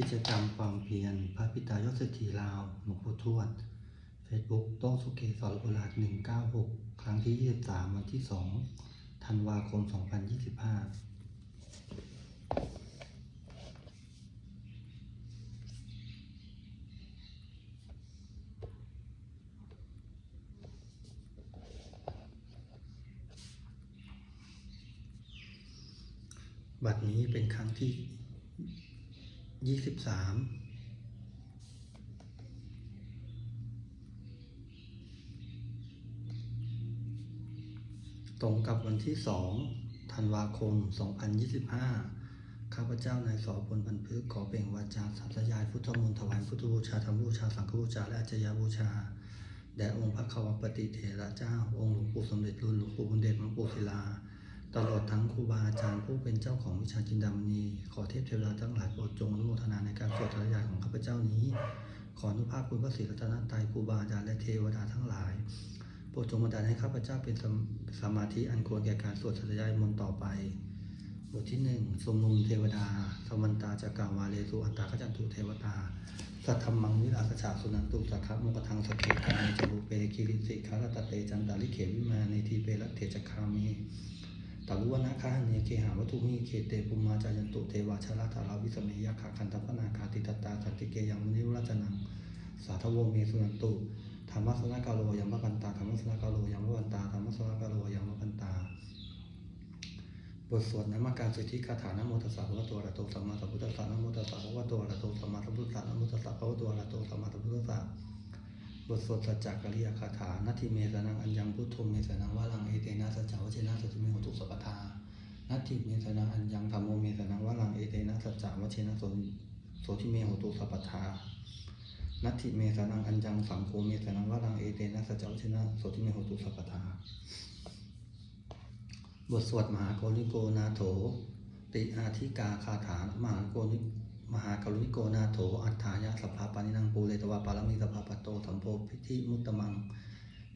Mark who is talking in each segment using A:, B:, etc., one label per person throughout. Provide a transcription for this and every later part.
A: กิจกรรมความเพียรพระพิตายศเศรษฐีลาวหลวงปู่ทวด Facebook โต้งสุเกศรกุลาช196 ครั้งที่ 23 วันที่ 2 ธันวาคม 2025บัดนี้เป็นครั้งที่ 23ตรงกับวันที่2ธันวาคม 2025 ข้าพเจ้านายสอพลพันพึกษ์ขอเปล่งวาจาสาธยายพุทธมนต์ถวายพุทธบูชาธรรมบูชา สังฆบูชา และอาจยบูชา แด่องค์พระขวปฏิเถระเจ้า องค์หลวงปู่สมเด็จรุ่นหลวงปู่บุญเดชหลวงปู่ศิลา ตลอดทั้งครูบาอาจารย์ผู้เป็นเจ้าของวิชาจินดามณี ขอเทพเทวดาทั้งหลายโปรดจงอนุโมทนาในการสวดธรรยายของข้าพเจ้านี้ ขออนุภาพคุณพระศรีรัตนตรัยครูบาอาจารย์และเทวดาทั้งหลาย โปรดจงบันดาลให้ข้าพเจ้าเป็นสมสมาธิอันควรแก่การสวดธรรยายมนต์ต่อไป บทที่หนึ่งสมนุมเทวดาสมันตาจักกาวาเลสุอันตาขจันตุเทวตาสัทธรรมังวิราสชาสุนันตุสัทธมุกทังสเกกานิจบุเปกิริสิคารตเตจันดาลิเขวิมาในทีเปรัตเถจคามี ตาลุวนาคาเนเคหาวัตุมิเคเตปุมาจายันตุเทวาชลาธาราวิสเมยขาคันตปนาคาติตตาสันติเกยังมุนิวราจนังสาธวเมสุนันตุธรรมสนากาโลยัมมะปันตาธรรมสนากาโลยัมมะปันตาธรรมสนากาโลยัมมะปันตาบทสวดนามการสิทธิคาถานโมตัสสะภะคะวตอะระโตสัมมาสัมพุทธัสสะนโมตัสสะภะคะวตอะระโตสัมมาสัมพุทธัสสะนโมตัสสะภะคะวตอะระหะโตสัมมาสัมพุทธัสสะ บทสวดสัจจกริยคาถานาทิเมสนังอัญญังพุทโธเมสนังวะลังเอเตนะสัจจวชินะสัจจิเมหตุสัพพทานาทิเมสนังอัญญังธรรมโมเมสนังวะลังเอเตนะสัจจวชินะโสโสทิเมหตุสัพพทานัตถิเมสานังอัญญังสังโฆเมสานังวะรังเอเตนะสัจจวชนะโสติเมหตุสัพพทาบทสวดมหาโกนิโกนาโถ ติอาธิกาคาถามหาโกนิ มหากรุณิโกนาโถ อัฏฐายะสัพพาปานินังปูเรตวาปารมีสัพพาปโตสัมโพพิธิมุตตมัง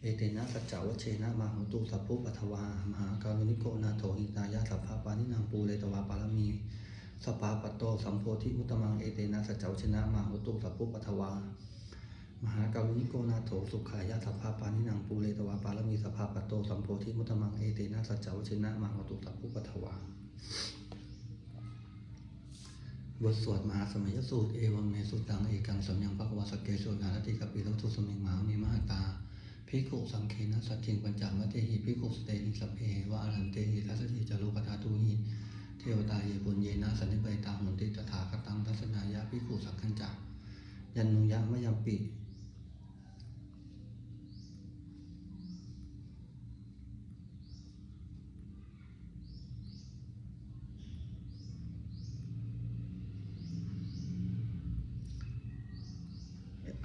A: เอเตนะสัจจวเชนะมาหุตุสัพพุปัทวา มหากรุณิโกนาโถหิตายะสัพพาปานินังปูเรตวาปารมีสปาปโตสัมโพธิมุตตมัง เอเตนะสัจจวชนะมาหุตุสัพพุปัทวามหากาลุนิโกนาโถสุขายะสัพพาปานินังปูเรตวาปารมีสภาปโตสัมโพธิมุตตมัง เอเตนะสัจจวชินะมังอตุสัพพุปทวา บทสวดมหาสมัยสูตรเอวังเมสุตังเอกังสัมยังพระวสเกโชกาลติกปิโลทุสมิงมหามีมหาตาพิกุสังเคนะสัจจิงปัญจมัตเตหิพิกุสเตนิสัพเพวะอรันเตหิทัสสติจารุกธาตุหิเทวตาเยปุญเยนะสันนิเปตาหุนติตถาคตังทัศนายะพิกุสังขัญจักยันนุยะมะยัมปิ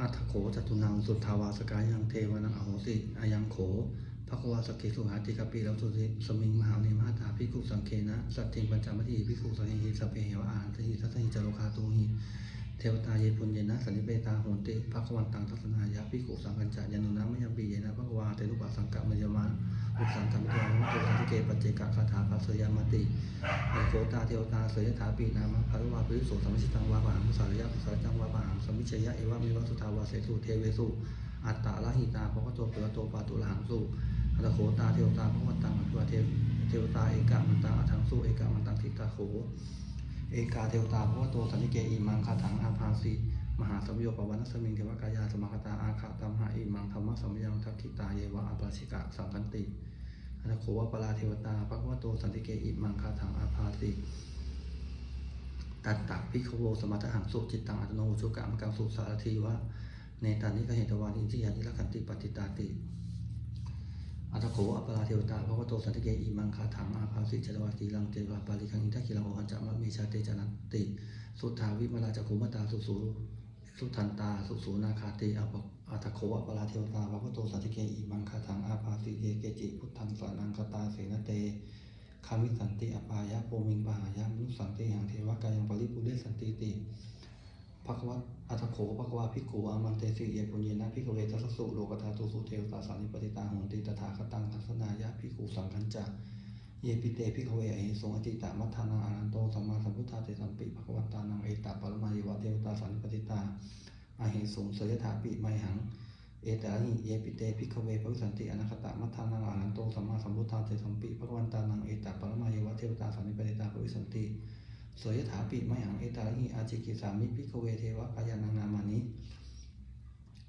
A: อัตโขจตุนังสุทธาวาสกายังเทวนังอโหสิอายังโขภควาสกิสุหาติกปีแล้วสุสิสมิงมหาเนมาตาพิคุสังเคนะ สัตถิงปัญจมัติพิคุสังหิสพเพเหวอาหันติทัสหิจโรคาตุหิ เทวตาเยปุญเยนะสันนิเปตาโหนติภควันตังทัศนายะภิกขุสังกัญจายานุนะมยมปีเยนะภควาเตรุปะสังกะมยมาอุปสังธรรมตัวมะตุสันติเกปัจเจกคาถาปัสสยามติเอโกตาเทวตาเสยถาปีนามะภรวาปิริโสสัมมิชิตังวาปะหังสารยะสารจังวาปะหังสัมมิชยะเอวะเมวะสุทาวาเสสุเทเวสุอัตตาละหิตาภควโตเปวะโตปาตุลหังสุอัตโขตาเทวตาภควตังอัตวะเทวเทวตาเอกามันตังอัถังสุเอกามันตังทิตาโข เอกาเทวตาภควโตสันนิเกอิมังคาถังอาภาสิมหาสัมโยปวัณสมิงเทวกายาสมาคตาอาคาตัมหาอิมังธรรมสัมยังทักขิตาเยวะอาปาชิกะสังคันติอัตถโขวปราเทวตาภควโตสันติเกอิมังคาถังอาภาสิตัตตะพิขโวสมัตหังสุจิตตังอัตโนชุกะมกังสุสารทีวะเนตานิกเห็นตวานิจิยานิลคันติปฏิตาติ อัตโขอัปปาเทวตาภวโตสันติเกอิมังคาถังอาภาสิจตวาตีลังเตวาปาลิคังอินทกิลังโอหันจะมะเมชาเตจานันติ สุทธาวิมาลาจักขุมตาสุสูสุทันตาสุสูนาคาเตอัปอัตโขอัปปาเทวตาภวโตสันติเกอิมังคาถังอาภาสิเยเกจิพุทธังสานังคตาเสนเตคามิสันติอปายะโปมิงปหายะมนุสสันติหังเทวกายังปริปุเรสันติติ ภควะอัตโขภควาภิกขุอามันเตสิเยปุญเยนะภิกขเวทัสสุโลกธาตุสุเทวตาสานิปติตาหุนติตถาคตังทัสนายะภิกขุสังคัญจะเยปิเตภิกขเวอหิสงอติตามัทธานังอนันโตสัมมาสัมพุทธาเตสัมปิภควัตานังเอตตาปรมายวะเทวสงเสยถาปิไมหัง เอตาหิเยปิเตพิกขเวภวิสันติอนาคตะมัทธานังอานันโตสัมมาสัมพุทธาเตสัมปิภควันตานังเอตาปรมายวะเทวตาสันนิปเนตาภวิสันติ เสยถาปิไมหังเอตาหิอาจิกิสามิพิกเวเทวกายานังนามานิ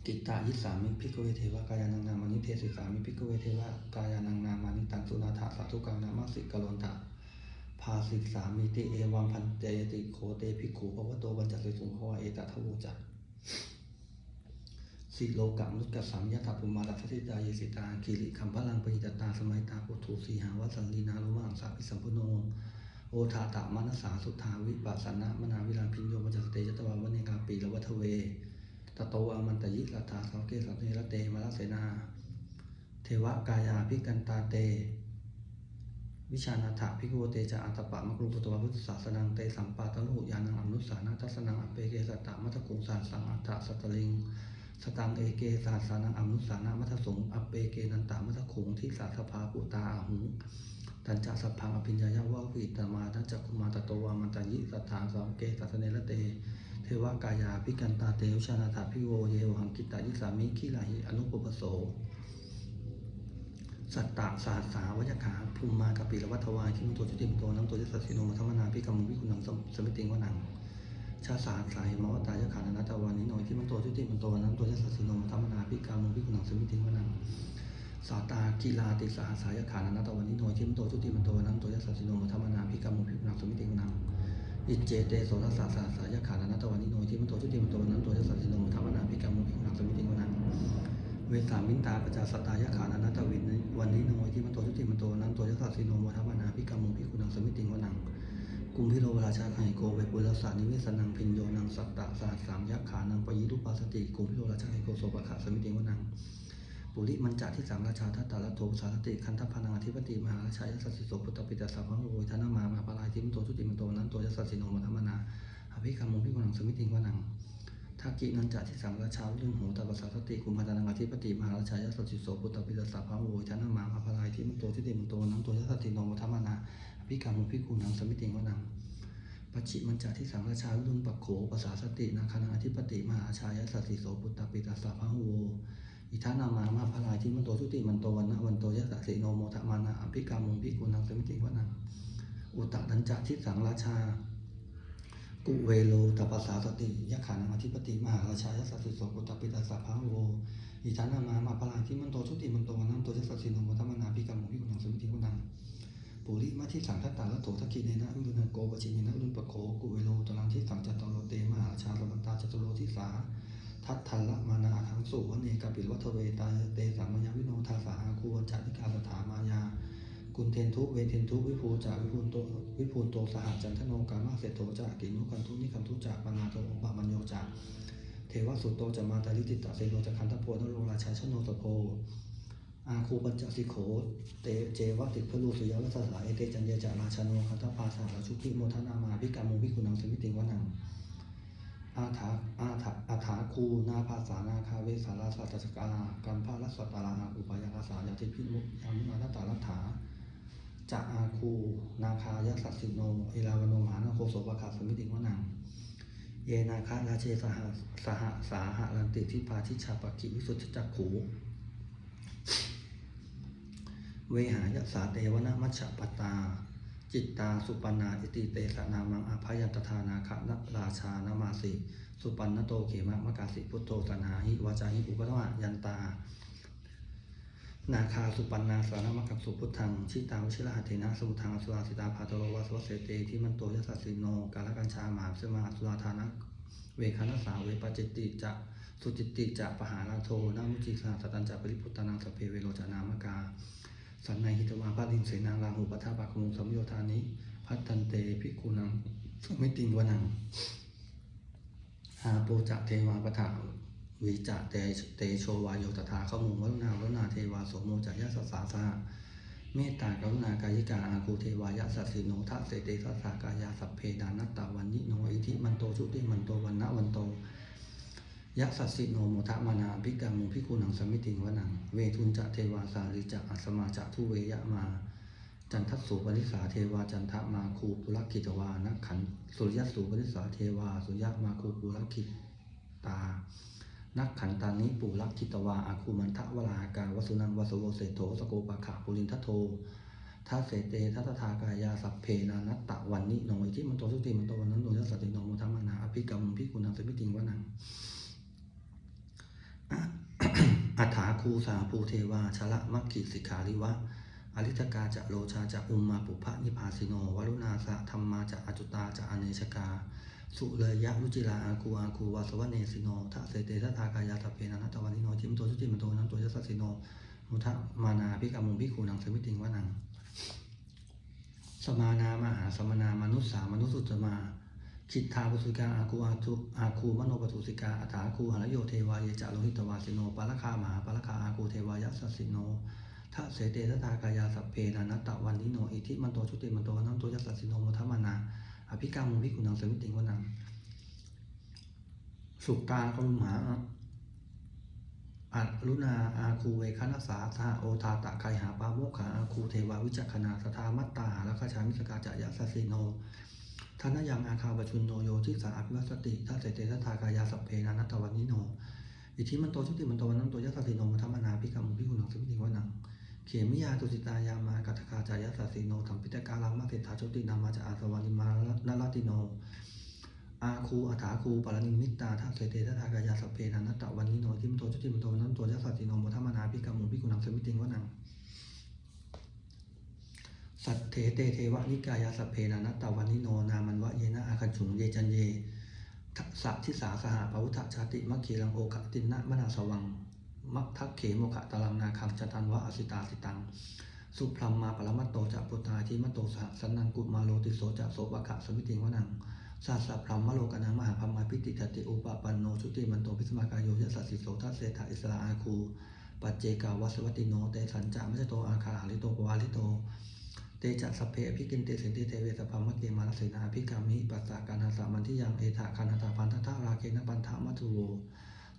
A: กิตตายิสามิพิกเวเทวกายานังนามานิเทศิสามิพิกเวเทวกายานังนามานิตังสุนาถาสาธุกังนามาสิกโลนตาภาสิสามิติเอวังพันเตยติโคเตภิกขุภวโตบัญจสิสุงภวะเอตทะโวจักสิโลกะมุตกะสามยถาภุมารัสสิตาเยสิตาคิริคัมพลังปหิตตาสมัยตาปุถุสีหาวัสันลีนาโลมังสาปิสัมพุโน โอทาตามานสสาสุทาวิปัสสนะมนาวิลาพิญโยมัจสเตยตวาวเนกาปีละวัทเวตโตอามันตยิรัฐาสาวเกสัตเนรเตมาลเสนา เทวกายาพิกันตาเต วิชานาถาพิกุเตจะอัตตปะมะกรุปตตวพุทธศาสนังเตสัมปาตนุยานังอนุสานาทัสนังอเปเกสัตตะมัทกุงสารสังอัตตะสัตตลิงสตังเอเกสาสานังอนุสานามัทสงอเปเกนันตามัทขุงที่สาสภาปุตาอาหุง ตันจสัพพังอภิญญายาวะวิตามาทัจจคุมาตโตวามันตยิสัทธาสาวเกสัตเนรเต เทวกายาพิกันตาเตวชานาถาพิโวเยวหังกิตายิสามิขีลาหิอนุปปโส สัตตะสาสาวยขาภูมมากปิลวัตวายคิมุตัวจุติมโตนังตัวยัสสสิโนมัทมนาพิกรรมวิคุณังสมิติงวนังชาสาสายมวตายขานนัตวานิโนคิมันตัวจุติมันโตนังตัวยัสสสิโนมัทมนาพิกรรมวิคุณังสมิติงวนัง สาตากีฬาติสาสายขานันตวานิโนคิมันตัวจุติมันโตนังตัวยัสสสิโนมัทมนาพิกรรมวิคุณังสมิติงวนังอิเจเตโสรสาสาสายขานานตวันนิโนที่มันโตชุติมันโตนันโตยสัสสิโนมัทวนาภิกรรมุภิกขุนังสมิติวนังเวสามินตาปจาสตายขานานตวินวันนี้โนที่มันโตชุติมันโตนันโตยสัสสิโนมัทวนาภิกรรมุภิกขุนังสมิติวนังกุมพิโรวราชาไคโกเวปุลสานิเวสนังพินโยนังสัตตะสาสามยักขานังปยิรุปัสติกุมพิโรราชาไคโกโสปะขะสมิติวนัง ปุริมันจาที่สามราชาทัตตาลโทสารติคันธพนังอธิปติมหาราชายสัสสิโสพุทธปิตาสัพพังโวยธนามามหาปลายทิมโตชุติมันโตนั้นโตยสัสสิโนมัทมนาอภิกรรมงพิกุณังสมิติงวนังทักกินันจาที่สามราชาวิรุณโหตปัสสาสติกุมพันนังอธิปติมหาราชายสัสสิโสพุทธปิตาสัพพังโวยธนามามหาปลายทิมโตชุติมันโตนั้นโตยสัสสิโนมัทมนาอภิกรรมงพิกุณังสมิติงวนังปัจฉิมันจาที่สังราชาวิรุณปักโขภาษาสตินาคานังอธิปติมหาชายสัสสิโสปุตตปิตาสัพพังโว อิทานามามาพลายที่มันโตทุติมันโตวันนะวันโตยะสะสิโนโมทะมานะอภิกามุงพิกุนังสมิติวนังอุตตะดัญจะทิสังราชา กุเวโลตปัสสาสติยะขานังอธิปติมหาราชายะสัสสิโสปุตตปิตาสัพพังโวอิทานามามาพลายที่มันโตทุติมันโตวันนะโตยะสะสิโนโมทะมานะอภิกามุงพิกุนังสมิติวนังปุริมาที่สังทัตตาละโตทักกิเนนะอุลุนะโกวจิมินะอุลุนปะโคกุเวโลตรังที่สังจัตตโลเตมหาราชาลมันตาจตุโลทิสา ทัตทันละมานาทังสุวเนกปิลวัทเวตาเตสัมมยวิโนทาสาหาคูวัญจานิกาสถามายากุณเทนทุเวเทนทุวิภูจาวิภูนโตวิภูนโตสหจันทโนกามาเสโตจากกินุกันทุนิคันทุจากปนาโตองปามัญโยจากเทวสุตโตจะมาตาลิติตะเซโนจะคันทโพนโรราชาชโนสโพอาคูปัญจสิโขเตเจวติพลูสุยวัสสาเอเตจันเยจาราชโนคันทปาสาชุกิโมทนามาพิกามุพิกุนังสมิติวนัง อาถาอาถาอาถาคูนาภาษานาคาเวสาราสัตตกากัมพาลสัตตาราอุปายาสายาติพิมุยามุนาตตาลัฏฐาจะอาคูนาคายสัสสิโนเอลาวโนมหานโคโสปะคาสมิติวนังเยนาคาราเชสหสหสาหลันติทิพาทิชาปกิวิสุทธจักขูเวหายสาเตวนามัชปตา จิตตาสุปันนาอิติเตสนามังอภัยตทานาคะนราชานามาสิสุปันนโตเขมะมะกาสิพุทโธสนาหิวาจาหิอุปตวะยันตา นาคาสุปันนาสารมกังสุพุทธังชิตาวชิระหเทนะสมุทังอสุราสิตาภาตโรวาสวเสเตที่มันโตยสัสสิโนกาลกัญชาหมาสมาอสุราธานะเวคานาสาเวปจิตติจะสุจิตติจะปหาราโทนามุจิสาสตันจะปริพุตตานังสเพเวโรจานามกา สันในหิตวาพาลิงเสนาราหูปัทาปาคมุงสมโยธานิพัตันเตภิกุนังสมิติงวนังอาโปจะเทวาปถาวิจะเตเตโชวายโยตถาขมุงวรุณาวรุณาเทวาโสโมจะยะสสสาสหเมตตากรุณากายิกาอาคูเทวายะสัสสิโนทะเสเตสัสสากายาสัพเพดานัตตาวันนิโนอิทิมันโตชุติมันโตวันนะวันโต ยะสัสสิโนโมทะมานาภิกามุภิกุนังสมิติงวนัง เวทุนจะเทวาสาริจะอัสมาจะทุเวยะมา จันทัสสุปนิสาเทวาจันทะมาคูปุรกิตวานักขันสุริยสูปนิสาเทวาสุริยะมาคูปุรกิตา นักขันตานิปุลักขิตวาอาคูมันทะวลาหากาวสุนังวสุโวเสโถสโกปะขะปุรินทโททัสเสเตทัตถากายาสัพเพนานัตตะวันนิโนอิทิมันโตสุติมันโตวันนั้นโนยัสสติโนมุทัมมนาอภิกรรมพิกุณังสมิติงวนัง อัฏฐาคูสาภูเทวาชละมัคคิสิกขาริวะ อริทกาจะโลชาจะอุมมาปุพะนิพาสิโนวรุณาสะธรรมาจะอจุตาจะอเนชกา สุเลยยะรุจิลาอาคูอาคูวาสวะเนสิโนทะเสเตทะทากายาตะเพนันตวันนิโนจิมโตสุจิมโตนันโตยัสสิโนมุทะมานาพิกามุงพิคูนังสมิติงวะนังสมานามหาสมนามนุษสามนุสสุตมา คิดทาปุสุกาอาคูอาทุอาคูมโนปทุสิกาอัฐาคูหรโยเทวายจะโลหิตวาสิโนปาลคามหาปาลคาอาคูเทวายสสสิโนทะเสเตทะทากายาสัพเพนานัตตะวันนิโนอิทิมันโตชุติมันโตนันโตยัสสสิโนมุทะมานาอภิกามุพิกุนังสมิติงวนังสุตาคมหาอัรุณาอาคูเวคณสาสาโอทาตะไคหาปาโมขาอาคูเทวาวิจักขณาสทามัตตาหาลัคชามิสกาจะยะสสสิโน ทานยังอาคาปชุนโนโยทิสาอภิวัสติทัสเสเตทัทากายาสัพเพนานัตตวันนิโน อิทิมันโตชุติมันโตวันนันโตยัสสิโนมุทมนาพิกามุพิกุนังสมิติงวนัง เขมิยาตุสิตายามากัตคาจายสสสิโนธรรมปิตกาลามาเศรษฐาโชตินามาจะอาสวานิมานลติโน อาคูอัฏฐาคูปารณิมิตตาทัสเสเตทัทากายาสัพเพนันตตะวันนิโนทิมโตชุติมโตวันนันโตยัสสิโนมุทมนาพิกามุพิกุนังสมิติงวนัง สัตเถเตเทวนิกายาสัพเพนันตตะวันนิโนนามันวะเยนะอาคันฉุงเยจันเยทัทิสาสหปวุทธชาติมัคคีลังโอคตินนะมนาสวังมัคทักเขโมขะตาลังนาคังจตันวะอสิตาสิตัง สุพรัมมาปรมัตโตจะปุตตาทิมโตสหสันนังกุมาโลติโสจะโสปะขะสมิติงวนังสัสสะพรัมมโลกนังมหาพมาพิติทติอุปปันโนชุติมันโตพิสมากายโยยสัสสิโสทัสเสถาอิสราอาคูปัจเจกาวัสวัติโนเตสัญจามัจโตอาคาหาริโตปวาลิโต เตจะสเพอภิกินเตสินติเทเวสพัมมะเกมาลเสนาภิกามิปัสสาการนาสามันทิยังเอถาคานาตาพันทาราเคนปันธามัทุโว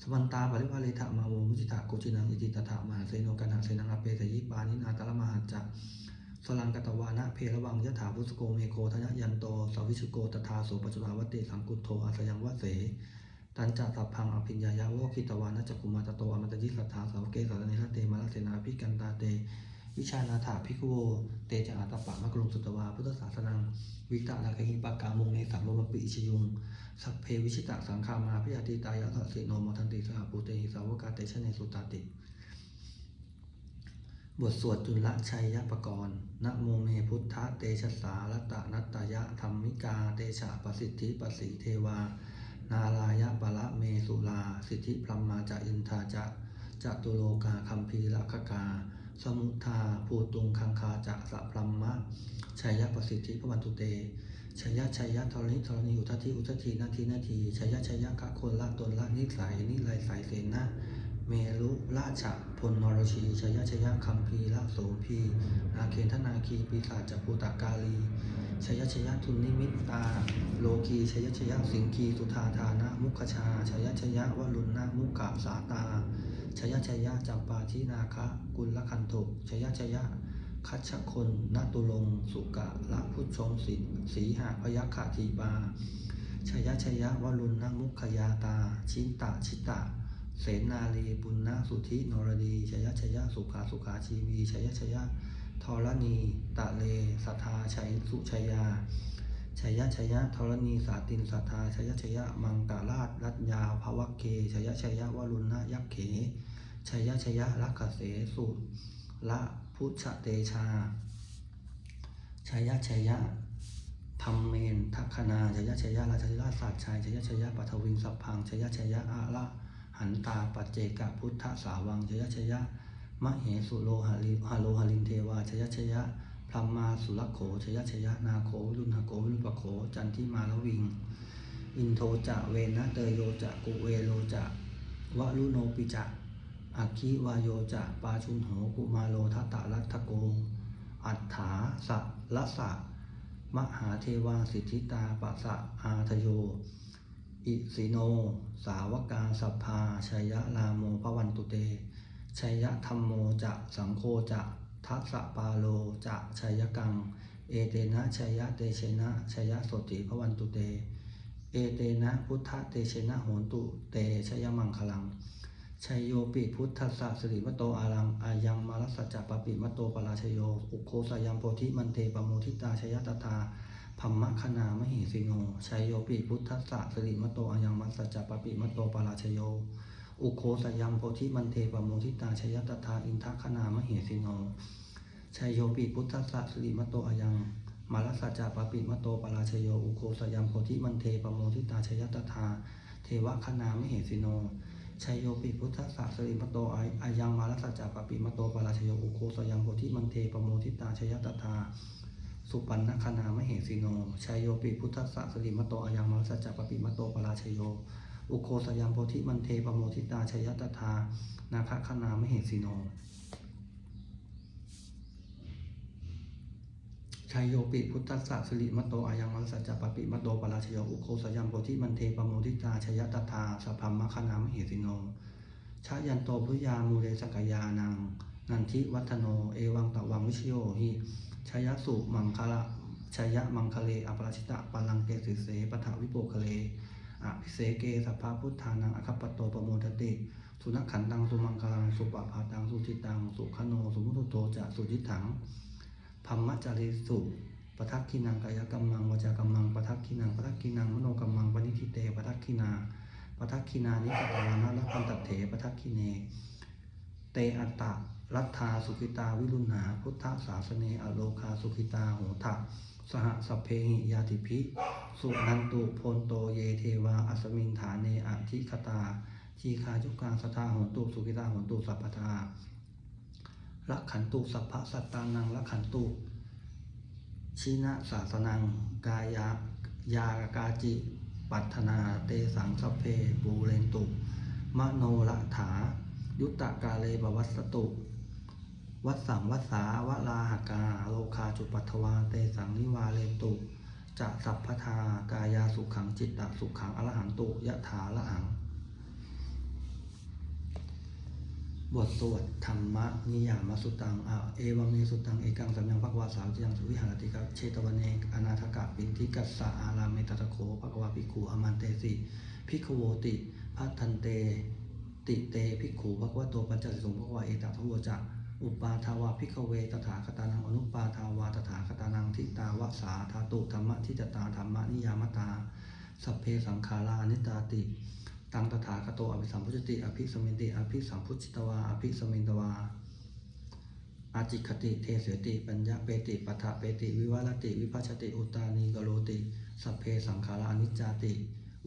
A: สมันตาปริวาเลทะมาโวมุจิตาโกจินังอิติตถามหาเสโนกันหาเสนังอเปสยิปานินาตละมหาจักสลังกตวานะเพระวังยะถาพุสโกเมโคทยยันโตสวิชุโกตถาโสปัจจุบาวติสังกุโทอาสยังวะเสตันจัตพังอภิญญายาวคิตวานะจักุมาตโตอมตยิสัทธาสาวเกสารเนรเตมาลเสนาภิกันตาเต วิชานาถาภิกขุโว เตจอาตปะมะกรุงสุตวา พุทธศาสนัง วิตะนาคหิปากามุงเนสัมมปิอิชยุง สัพเพวิชิตะสังขามาพิยาติตายะสัสสิโนมทันติสหปูเตหิสาวกาเตชะเนสุตาติ บทสวดจุลชัยยปกรณ์นะโมเมพุทธะเตชะสาลตะนัตตยะธรรมิกา เตชะปสิทธิปสีเทวา นาลายะปะละเมสุลา สิทธิพรหมมาจะอินทาจะจตุโลกาคัมภีรักกา สมุทาภูตุงคังคาจะสะพรหมะชัยยะประสิทธิพระวันตุเตชัยยะชัยยะธรณีธรณีอุทธิอุทธินาทีนาทีชัยยะชัยยะกะคนละตนละนิสัยนิไรสายเสนะเมรุราชพลนรชีชยชยะคัมพีละโสพีนาเคนธนาคีปีศาจจภูตากาลีชยชยะทุนนิมิตตา โลกีชยชยะสิงคีสุธาธานะมุขชาชยชยะวลุณนะมุขะสาตา ชยชยะจัมปาทินาคะกุลคันโทชยชยะคัชคนนตุลงสุกะละพุทชงสิสีหะพยัคฆทีปาชยชยะวลุณนมุขยาตา ชินตะชิตะ เสนาลีปุณณสุธินรดีชยชยะสุขาสุขาชีวีชยชยะธรณีตะเลสัทธาชัยสุชยา ชยชยะธรณีสาตินสัทธาชยชยะมังกาลาชรัตยาภวะเกชยชยะวรุณะยักเขชยชยะลักขเสสุละพุชเตชาชยชยะธรรมเมนทัคคณาชยชยะราชธิราชศาสตร์ชัยชยชยะปัทวิงสัพพังชยชยะอาละหันตาปัจเจกพุทธสาวังชยชยะมะเหสุโลหะลิฮาโลหะลินเทวาชยชยะ พรหมมาสุรโขชยชยนาโขวิรุณหโขวิรุปโข จันทิมาลวิง อินโทจะเวนะเตโยจะกุเวโลจะวะลุโนปิจะอัคคิวายโยจะปาชุนโหกุมาโลทัตตะรัตโก อัฏฐาสะละสะ มหาเทวาสิทธิตาปะสะอาทโย อิสิโน สาวกาสัพพาชัยะลาโมพวันตุเตชัยยะธรรมโมจะสังโฆจะ ทัสปาโลจะชัยยกัง เอเตนะชัยยะเตเชนะชัยยะโสติพระวันตุเต เอเตนะพุทธเตเชนะโหนตุเตชยมังคลังชัยโยปิพุทธัสสะสิริมโตอารังอายังมารัสจจปปิมโตปราชโย อุโคสยัมโพธิมันเทปโมทิตาชยตถาพัมมะคณามหิสิโนชัยโยปิพุทธัสสะสิริมโตอายังมัสสจจปปิมโตปราชโย อุโคสยัมโพธิมันเทปโมทิตาชยตถาอินทคณามเหสิโนชัยโยปิพุทธสสะสิริมโตอายังมารัสสจจปปิมโตปราชโยอุโคสยัมโพธิมันเทปโมทิตาชยตถาเทวคณามเหสิโนชัยโยปิพุทธสสะสริมโตอาอายังมารัสสจจปปิมโตปราชโยอุโคสยังโพธิมันเทปโมทิตาชยตถาสุปันนคณามเหสิโนชัยโยปิพุทธสสะสริมโตอายังมารัสสจจปปิมโตปราชโย อุโคสยังโพธิมันเทปโมทิตาชยตถานาคคณามเหสิโนชัยโยปิพุทธัสสะสิริมตโตอายังมังสัจจปปิมตโตปราชโยอุโคสยัมโพธิมันเทปโมทิตาชยตถาสัพพมมะคณามเหิสิโนชายันโตพุยามูเรสกยานัง นันทิวัฒโน เอวังตะวังวิชโยหิชยสุมังคละชยมังคเลอปราชิตะปัลังเกสิเสปะถาวิโปคะเล อภิเสเกสัพพะพุทธานังอคัปปโตปโมทติ สุนัขขันตังสุมังคลังสุปะภาตังสุจิตังสุขโนสุมุตุโตจะสุจิถังพัมมะจาริสุปทักขินังกายกรรมังวจากรรมังปทักขินังปทักขินังมโนกรรมังปณิทิเตปทักขินาปทักขินานิปตวานะรัพันตเถปทักขิเน เตอัตตะรัตธาสุขิตาวิรุณหา พุทธศาสเนอโลคาสุขิตาโหทะ สหสพเพหิยาติภิสุนันตุโพนโตเยเทวาอัสมิงฐานเนอธิคตาชีคาจุกาสทาหนตุสุขิตาหนตุสัพพทาลักขันตุสัพพสัตตานังลักขันตุชินะศาสนังกายายากาจิ ปัตนาเตสังสพเพปูเรนตุ มโนละถา ยุตตะกาเลบวัสตุ วัสสังวัสาวลาหกา โลคาจุปัทวา เตสังนิวาเลนตุจะสัพพทากายาสุขังจิตตสุขังอรหันตุยะถาละหัง บทสวดธรรมะนิยามสุตังอเอวังเนสุตังเอกังสัมยังภควาสาวจยังสุวิหารติกะเชตวันเนกอนาทกะปินทิกัสสะอารามเมตตะโคภควาภิกขุอมันเตสิภิกโวติพัทันเต ติเตภิกขุภควโตปัญจสิกขุภควาเอตทะโวจะ อุปาทาวาภิกเวตถาคตานังอนุปาทาวาตถาคตานังทิตาวสาธาตุธรรมะทิจตาธรรมะนิยามตาสัพเพสังขารานิตาติตังตถาคโตอภิสัมพุชติอภิสมินติอภิสัมพุชิตวาอภิสมินตวาอาจิคติเทเสติปัญญาเปติปัฏฐเปติ วิวัลติ วิภัชติอุตานีกโลติ สัพเพสังขารานิจจาติ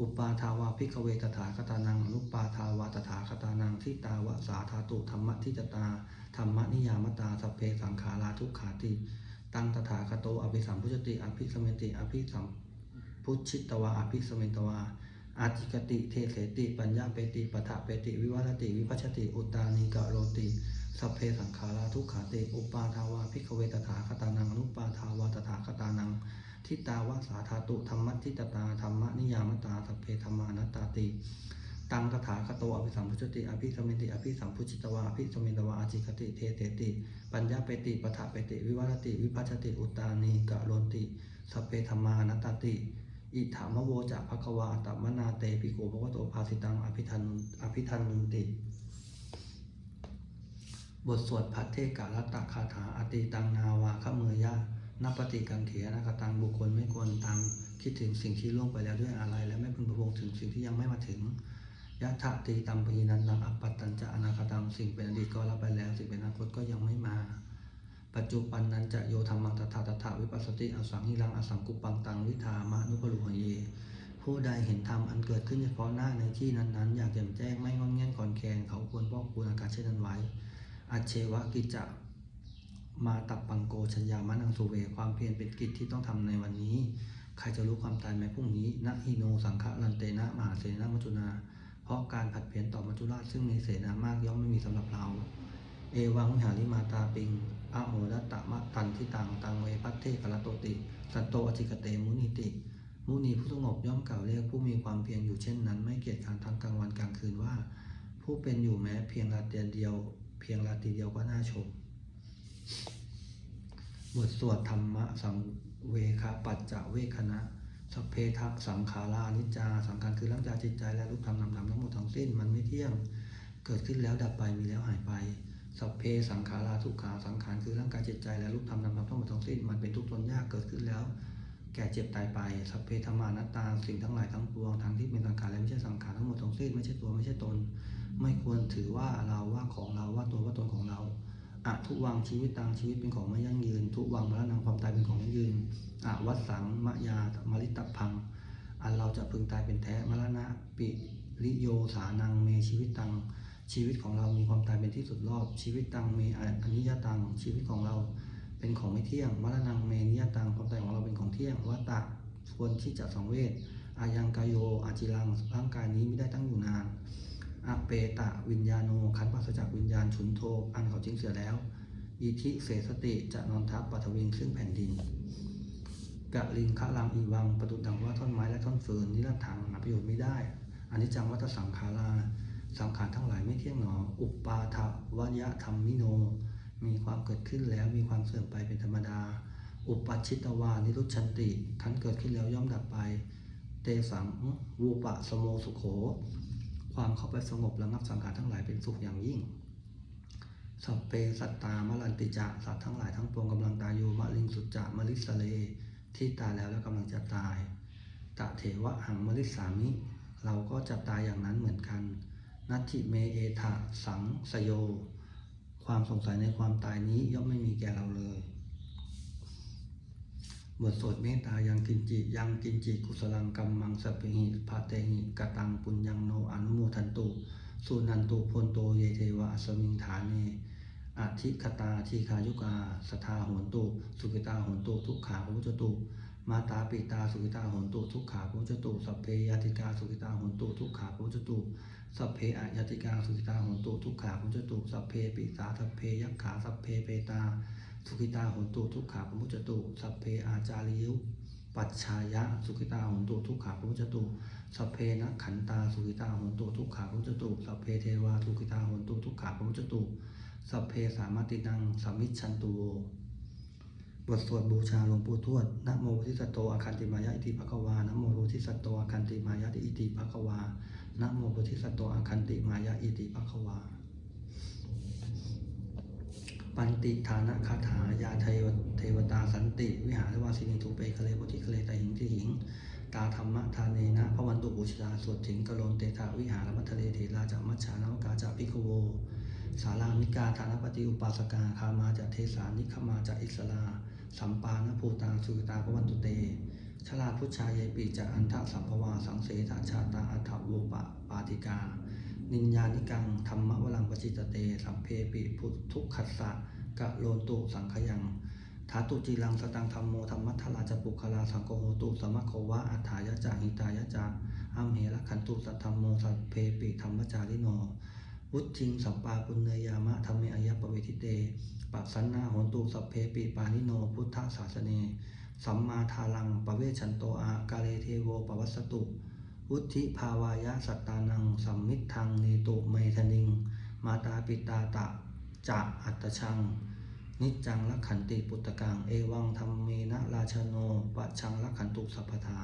A: อุปาทาวาภิกเวตถาคตานังอนุปาทาวาตถาคตานังทิตาวะสาธาตุธรรมทิจตาธรรมนิยามตาสเพสังขาราทุกขาติตังตถาคโตอภิสัมพุชติอภิสมิติอภิสัมพุชิตวาอภิสมิตวาอาจิกติเทเสติ ปัญญาเปติปะทะเปติ วิวัตติ วิพัชติ อุตานีกะโรติสัพเพสังขาราทุกขาติ อุปาทาวาภิกเวตถาคตานังอนุปาทาวาตถาคตานัง ทิตาวาสาธาตุธรรมทิตตาธรรมนิยามตาสัพเพธรรมานัตตาติตังตถาคโตอภิสัมพุชติอภิสมินติอภิสัมพุชิตวาอภิสมินตวาอาจิกติเทเสติ ปัญญาเปติปะทะเปติ วิวัตติ วิพัชติอุตานีกะโรติสัพเพธรรมานตตาติ อิถามโวจะภควาอัตมนาเตปิโกภควโตภาสิตังอภิทันอภิทันนุนติ บทสวดพัทเทกาลตคาถาอติตังนาวาขเมยะ นับปฏิกังเขนะกตังบุคคลไม่ควรตามคิดถึงสิ่งที่ล่วงไปแล้วด้วยอะไร และไม่พึงประวงถึงสิ่งที่ยังไม่มาถึงยะถะตีตัมปีนันตังอัปปัตัญจะอนาคตังสิ่งเป็นอดีตก็รับไปแล้ว สิ่งเป็นอนาคตก็ยังไม่มา ปัจจุบันนั้นจะโยธรรมังตถาตถาวิปัสสติอสังหิรังอสังกุปังตังวิธามะนุปรุหเยผู้ใดเห็นธรรมอันเกิดขึ้นเฉพาะหน้าในที่นั้นๆ อยากแจ่มแจ้งไม่งอนแง่นขอนแคนเขาควรป้องคูณอากาศเช่นนั้นไว้ อัจเชวะกิจจะ มาตับปังโกชัญญามานังสุเว ความเพียรเป็นกิจที่ต้องทำในวันนี้ ใครจะรู้ความตายไหมพรุ่งนี้นะฮิโนสังฆลันเตนะมหาเสนามัจุนา เพราะการผัดเปลี่ยนต่อมัจจุราชซึ่งมีเสนามากย่อมไม่มีสำหรับเรา เอวังวิหาริมาตาปิงอะโหรตะมะตันที่ตังตังเวพัตเทกลโตติ สันโตอจิกเตมุนิติมุนีผู้สงบย่อมกล่าวเรียกผู้มีความเพียรอยู่เช่นนั้น ไม่เกียจคร้านทั้งกลางวันกลางคืนว่า ผู้เป็นอยู่แม้เพียงราตรีเดียว เพียงราตรีเดียวก็น่าชม บทสวดธรรมะสังเวคาปัจจเวคณะสัพเพทะสังขารานิจจา สังขารคือร่างกายจิตใจและรูปธรรมนามธรรมทั้งหมดทั้งสิ้นมันไม่เที่ยง เกิดขึ้นแล้วดับไปมีแล้วหายไปสัพเพสังขาราทุกขาสังขารคือร่างกายจิตใจและรูปธรรมนามธรรมทั้งหมดทั้งสิ้นมันเป็นทุกข์ทนยากเกิดขึ้นแล้ว แก่เจ็บตายไปสัพเพธรรมานัตตาสิ่งทั้งหลายทั้งปวงทั้งที่เป็นสังขารและไม่ใช่สังขารทั้งหมดทั้งสิ้นไม่ใช่ตัวไม่ใช่ตน ไม่ควรถือว่าเราว่าของเราว่าตัวว่าตนของเรา อะทุวังชีวิตตังชีวิตเป็นของไม่ยั่งยืน ทุวังมรณะความตายเป็นของยั่งยืนอะวัสสังมะยามริตพัง อันเราจะพึงตายเป็นแท้มรณะปิริโยสานังเมชีวิตตังชีวิตของเรามีความตายเป็นที่สุดรอบ ชีวิตตังเมอนิยตังชีวิตของเราเป็นของไม่เที่ยงมรณะเมนิยตังความตายของเราเป็นของเที่ยงวัตตะควรที่จะสังเวชอายังกายโยอาจิรังร่างกายนี้ไม่ได้ตั้งอยู่นาน อเปตะวิญญาโนขันปราศจากวิญญาณฉุนโทอันเขาจิงเสียแล้ว อิทิเสสติจะนอนทับปัทวิงซึ่งแผ่นดินกะลิงคะลังอีวังประดุดังว่าท่อนไม้และท่อนฟืนนิรัตถังหาประโยชน์ไม่ได้อันนี้จังวัตสังขาราสังขารทั้งหลายไม่เที่ยงหนอ อุปปาทวยะธรรมมิโน มีความเกิดขึ้นแล้วมีความเสื่อมไปเป็นธรรมดา อุปัชชิตวานิรุชันติขันเกิดขึ้นแล้วย่อมดับไป เตสังวูปะสโมสุโข ความเข้าไปสงบระงับสังขารทั้งหลายเป็นสุขอย่างยิ่งสัพเพสัตตามลันติจะสัตว์ทั้งหลายทั้งปวงกำลังตายอยู่มะลิงสุจจะมะลิสเล ที่ตายแล้วและกำลังจะตายตะเถวะหังมะลิสามิ เราก็จะตายอย่างนั้นเหมือนกันนัตถิเมเอทะสังสโย ความสงสัยในความตายนี้ย่อมไม่มีแก่เราเลยบทสวดเมตตายังกินจิยังกินจิกุศลังกัมมังสเปหิภาเตหิกตังปุญญังโนอนุโม ตุสุนันตุพลโตเยเทวะสมิงฐานเนอธิคตาทีคายุกาสทาโหนตุสุกิตาโหนตุทุกขาพุจตุมาตาปิตาสุกิตาโหนตุทุกขาพุจตุสัพเพยติกาสุกิตาโหนตุทุกขาพุจตุสัพเพอะยติกาสุกิตาโหนตุทุกขาพุจตุสัพเพปิสาสัพเพยักขาสัพเพเปตา สุขิตาโหนตุทุกขาปุจจตุสัพเพอาจาริยุปัจฉายะสุขิตาโหนตุทุกขาปุจจตุ สัพเพนะขันตาสุขิตาหนตุทุกขาปมุจจตุสัพเพเทวาสุขิตาหนตุทุกขาปมุจจตุสัพเพสามาตินังสัมมิชันตุโวบทสวดบูชาหลวงปู่ทวดนะโมพุทธิสัตโตอาคันติมายะอิติภะควานะโมพุทธิสัตโตอาคันติมายะอิติภะควานะโมพุทธิสัตโตอาคันติมายะอิติภะควา ปันติฐานะคาถายาเทวเทวตาสันติ วิหารวาสินีทูเปคะเลปุติคะเลตหิงที่หิง ตาธรรมะทาเนนะพระวันตุบูชาสวดถึงกะโลนเตถาวิหารมัทะเลเทราจะมัชฌานวกาจะพิกโว สารามิกาฐานปฏิอุปาสกาคามาจะเทสานิขมาจะอิสลา สัมปานภูตาสุตาพระวันตุเต ชลาพุชชายปีจะอันทะสัมภวาสังเสถาชาตาอัฏฐโวปะปาติกา นิญญานิกังธรรมวลังปจิตเต สัพเพปิพุทธุขัสสะกะโลนตุสังขยัง ทาตุจีรังสตังธรรมโมธรรมัทธราจปุคลาสังโฆโหตุสมะโควะอัฏฐายะจาหิตายะจาอัมเหระขันตุสัทธรรมโมสัพเพปิธรรมจาริโนวุฒิงสัมปาปุณเนยามะธรรมเมอายะปเวทิเตปัสสันนาโหนตุสัพเพปิปานิโนพุทธศาสเนสัมมาทาลังปเวชันโตอากาเลเทโวปวัสสตุ วุธิภาวายะสัตตานังสัมมิทธังเนตุเมธนิง มาตาปิตาตะจะอัตชัง นิจังลักขันติปุตตะกัง เอวังธรรมเมนะราชโนปะชังลักขันตุสัพพทา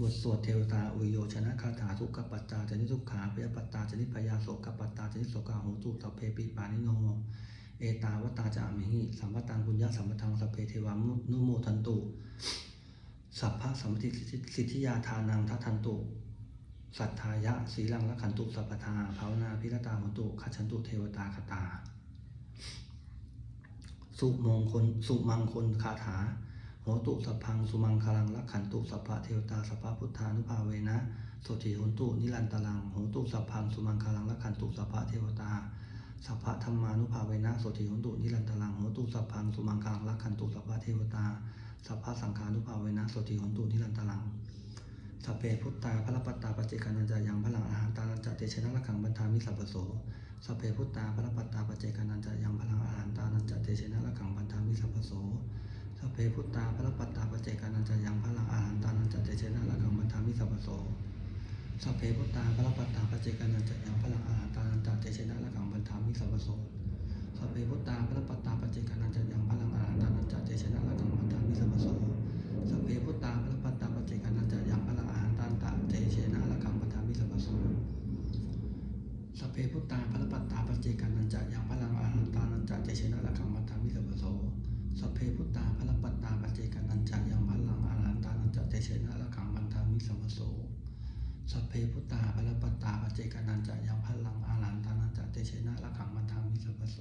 A: บทสวดเทวตาอุโยชนะคาถาทุกขปัตตาจนิทุกขาพยาปัตตาจนิพยาโสกปัตตาจนิโสกาโหตุสัพเพปิปานิโน เอตาวตาจามิหิสัมปตังปุญญาสัมปทังสัพเพเทวามุนุโมทันตุ สัพพะสัมปติสิทธิยาทานังทัทันตุ สัทธายะสีลังละขันตุสัพพทาภาวนาพิรตาหนตุขัชันตุเทวตาคตา สุมงคลสุมังคลคาถาโหตุสัพพังสุมังคลังละขันตุสัพพะเทวตาสัพพะพุทธานุภาเวนะสติโหนตุนิรันตลังโหตุสัพพังสุมังคลังละขันตุสัพพะเทวตาสัพพะธรรมานุภาเวนะสติโหนตุนิรันตลังโหตุสัพพังสุมังคลังละขันตุสัพพะเทวตาสัพพะสังฆานุภาเวนะสติโหนตุนิรันตลัง สัพเพพุทธาพระปัตตาปัจเจกานันจายังพลังอาหารตานันจะเตชนะละขังบันทามิสัพโสสัพเพพุทธาพระปัตตาปัจเจกานันจายังพลังอาหารตานันจะเตชนะละขังบันทามิสัพโสสัพเพพุทธาพระปัตตาปัจเจกานันจายังพลังอาหารตานันจะเตชนะละขังบันทามิสัพโสสัพเพพุทธาพระปัตตาปัจเจกานันจะยังพลังอาหารตานันจะเตชนะละขังบันทามิสัพโสสัพเพพุทธาพระปัตตาปัจเจกานันจะยังพลังอาหารตานันจะเตชนะละขังบันทามิสัพโสสัพเพพุทธาพระปัตตาปเจกานันจะยังพระอา เตเชนะระคังปทามิสัพพโสสัพเพพุทธาพระปัตตาปเจกานันจะยังพระอาหารตันันจะเตเชนะระคังปทามิสัพพโสสัพเพพุทธาพระปัตตาปเจกานันจะยังพระอาหารตันันจะเตเชนะระคังปทามิสัพพโสสัพเพพุทธาพระปัตตาปเจกานันจะยังพระอาหารตันันจะเตเชนะระคังปทามิสัพพโส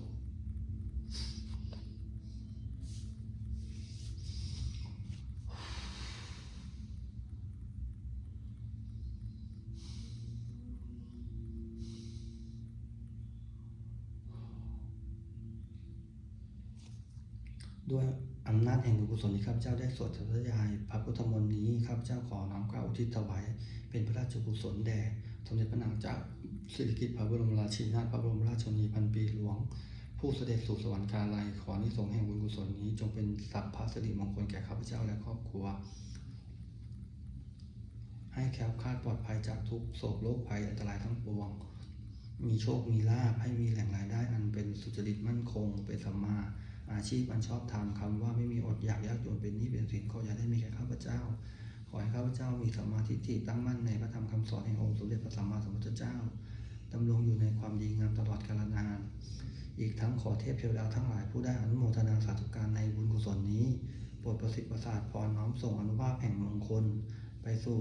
A: ด้วยอำนาจแห่งบุญกุศลที่ข้าพเจ้าได้สวดสาธยาย พระพุทธมนต์นี้ข้าพเจ้าขอน้อมกล่าวอุทิศถวายเป็นพระราชกุศลแด่สมเด็จพระนางเจ้าสิริกิติ์พระบรมราชินีนาถพระบรมราชชนีพันปีหลวง ผู้เสด็จสู่สวรรคาลัยขอนิสงแห่งบุญกุศลนี้ จงเป็นทรัพพะสิริมงคลแก่ข้าพเจ้าและครอบครัว ให้แคล้วคลาดปลอดภัยจากทุกโศกโรคภัยอันตรายทั้งปวง มีโชคมีลาภให้มีแหล่งรายได้อันเป็นสุจริตมั่นคงเป็นสัมมา อาชีพอันชอบธรรมคำว่าไม่มีอดอยากยากจนเป็นนี้เป็นสินขออย่าได้มีแก่ข้าพเจ้า ขอให้ข้าพเจ้ามีสัมมาทิฏฐิตั้งมั่นในพระธรรมคำสอนแห่งองค์สมเด็จพระสัมมาสัมพุทธเจ้าดำรงอยู่ในความดีงามตลอดกาลนาน อีกทั้งขอเทพเทวดาทั้งหลายผู้ได้อนุโมทนาสาธุการในบุญกุศลนี้โปรดประสิทธิ์ประสาทพรน้อมส่งอนุภาพแห่งมงคล ไปสู่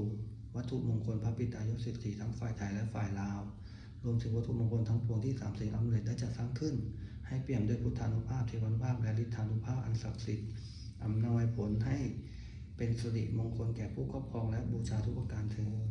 A: วัตถุมงคลพระปิตายศสิทธิทั้งฝ่ายไทยและฝ่ายลาว รวมถึงวัตถุมงคลทั้งปวงที่สามสิ่งอำนวยได้จัดสร้างขึ้น ให้เปี่ยมด้วยพุทธานุภาพเทวานุภาพและฤทธานุภาพอันศักดิ์สิทธิ์อำนวยผลให้เป็นสิริมงคลแก่ผู้ครอบครองและบูชาทุกประการเทอญ